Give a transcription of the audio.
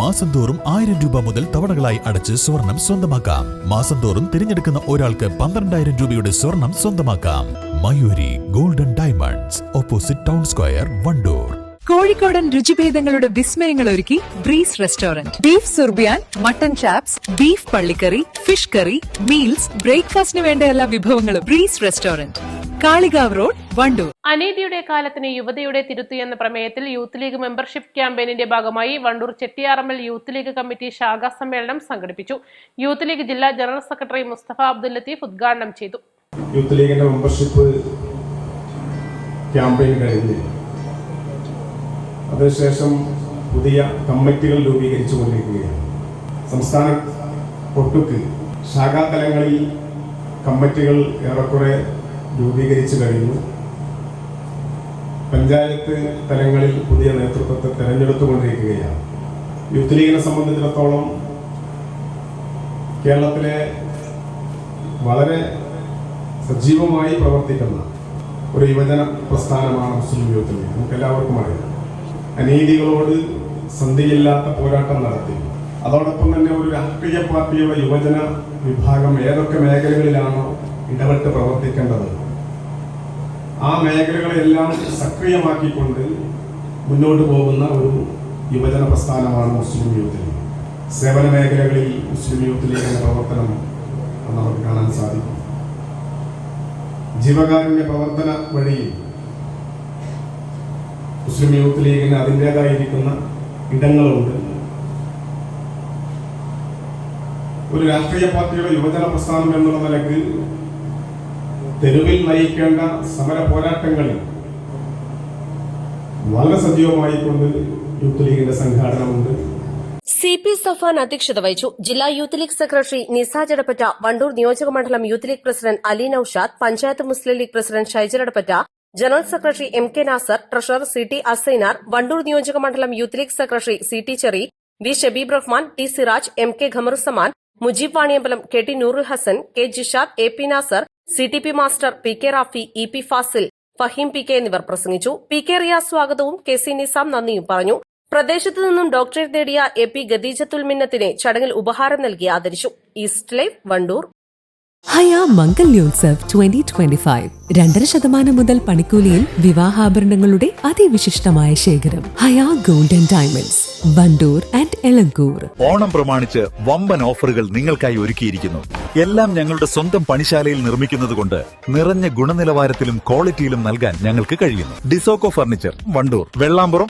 മാസം തോറും ആയിരം രൂപ മുതൽ തവണകളായി അടച്ച് സ്വർണം സ്വന്തമാക്കാം. മാസം തോറും തിരഞ്ഞെടുക്കുന്ന ഒരാൾക്ക് പന്ത്രണ്ടായിരം രൂപയുടെ സ്വർണം സ്വന്തമാക്കാം. Mayuri golden diamonds opposite town square Wandoor. കോഴിക്കോടൻ രുചിഭേദങ്ങളുടെ വിസ്മയങ്ങൾ ഒരുക്കി ബ്രീസ് റെസ്റ്റോറന്റ്. ബീഫ് സുർബിയാൻ മട്ടൻ ചാപ്സ് ബീഫ് പള്ളിക്കറി ഫിഷ് കറി മീൽസ് ബ്രേക്ക്ഫാസ്റ്റിന് വേണ്ട എല്ലാ വിഭവങ്ങളും breeze restaurant. Kalikavu road Wandoor അനീതിയുടെ കാലത്തിന് യുവതയുടെ തിരുത്തു എന്ന പ്രമേയത്തിൽ യൂത്ത് ലീഗ് മെമ്പർഷിപ്പ് ക്യാമ്പയിനിന്റെ ഭാഗമായി Wandoor Chettiyarammal youth league committee ശാഖാ സമ്മേളനം സംഘടിപ്പിച്ചു. യൂത്ത് ലീഗ് ജില്ലാ ജനറൽ സെക്രട്ടറി മുസ്തഫ അബ്ദുൽ ലത്തീഫ് ഉദ്ഘാടനം ചെയ്തു. യൂത്ത് ലീഗിന്റെ മെമ്പർഷിപ്പ് ക്യാമ്പയിൻ കഴിഞ്ഞ് അതിനുശേഷം പുതിയ കമ്മിറ്റികൾ രൂപീകരിച്ചു കൊണ്ടിരിക്കുകയാണ്. സംസ്ഥാന ഒട്ടുക്ക് ശാഖാതലങ്ങളിൽ കമ്മിറ്റികൾ ഏറെക്കുറെ രൂപീകരിച്ചു കഴിഞ്ഞു. പഞ്ചായത്ത് തലങ്ങളിൽ പുതിയ നേതൃത്വത്തെ തെരഞ്ഞെടുത്തുകൊണ്ടിരിക്കുകയാണ്. യൂത്ത് ലീഗിനെ സംബന്ധിച്ചിടത്തോളം കേരളത്തിലെ വളരെ സജീവമായി പ്രവർത്തിക്കുന്ന ഒരു യുവജന പ്രസ്ഥാനമാണ് മുസ്ലിം യൂത്ത് ലീഗ്. നമുക്ക് എല്ലാവർക്കും അറിയാം. അനീതികളോട് സന്ധിയില്ലാത്ത പോരാട്ടം നടത്തി. അതോടൊപ്പം തന്നെ ഒരു രാഷ്ട്രീയ പാർട്ടിയുടെ യുവജന വിഭാഗം ഏതൊക്കെ മേഖലകളിലാണോ ഇടപെട്ട് പ്രവർത്തിക്കേണ്ടത്? ആ മേഖലകളെല്ലാം സക്രിയമാക്കിക്കൊണ്ട് മുന്നോട്ട് പോകുന്ന ഒരു യുവജന പ്രസ്ഥാനമാണ് മുസ്ലിം യൂത്ത് ലീഗ്. സേവന മേഖലകളിൽ മുസ്ലിം യൂത്ത് പ്രവർത്തനം നമുക്ക് കാണാൻ സാധിക്കും. ജീവകാരുണ്യ പ്രവർത്തന വഴി മുസ്ലിം യൂത്ത് ലീഗിന് അതിന്റെതായിരിക്കുന്ന ഇടങ്ങളുണ്ട്. ഒരു രാഷ്ട്രീയ പാർട്ടിയുടെ യുവജന പ്രസ്ഥാനം എന്നുള്ള നിലയ്ക്ക് തെരുവിൽ നയിക്കേണ്ട സമര പോരാട്ടങ്ങളിൽ വളരെ സജീവമായിക്കൊണ്ട് യൂത്ത് ലീഗിന്റെ സംഘാടനമുണ്ട്. സി പി സഫാൻ അധ്യക്ഷത വഹിച്ചു. ജില്ലാ യൂത്ത് ലീഗ് സെക്രട്ടറി നിസ ജഡപ്പറ്റ വണ്ടൂർ നിയോജക മണ്ഡലം youth league president Ali Noushad panchayat Muslim league president Edappatta general secretary M K Nasar treasurer C T Asainar Wandoor നിയോജക മണ്ഡലം youth league secretary C T Cheri V Shabeeb Rahman T Siraj M K Khamaruzaman Mujeeb Vaniyambalam K T Noorul Hasan K Jishad A P Nasar C T P master P K Rafi E P Fasil Faheem P K എന്നിവർ പ്രസംഗിച്ചു. P K Riyas സ്വാഗതവും K C Nizam നന്ദിയും പറഞ്ഞു. പ്രദേശത്തു നിന്നും doctorate നേടിയ A P ഗദീജത്തുൽ മിന്നത്തിനെ ചടങ്ങിൽ ഉപഹാരം നൽകി ആദരിച്ചു. East live Wandoor. Haya Mangalyotsav twenty twenty five രണ്ടര ശതമാനം മുതൽ പണിക്കൂലിയിൽ വിവാഹാഭരണങ്ങളുടെ അതിവിശിഷ്ടമായ ശേഖരം. Haya golden diamonds. Wandoor and Elankur. Onam പ്രമാണിച്ച് വമ്പൻ ഓഫറുകൾ നിങ്ങൾക്കായി ഒരുക്കിയിരിക്കുന്നു. എല്ലാം ഞങ്ങളുടെ സ്വന്തം പണിശാലയിൽ നിർമ്മിക്കുന്നതുകൊണ്ട് നിറഞ്ഞ ഗുണനിലവാരത്തിലും ക്വാളിറ്റിയിലും നൽകാൻ ഞങ്ങൾക്ക് കഴിയുന്നു. ഡിസോക്കോ ഫർണിച്ചർ വണ്ടൂർ വെള്ളാമ്പുറം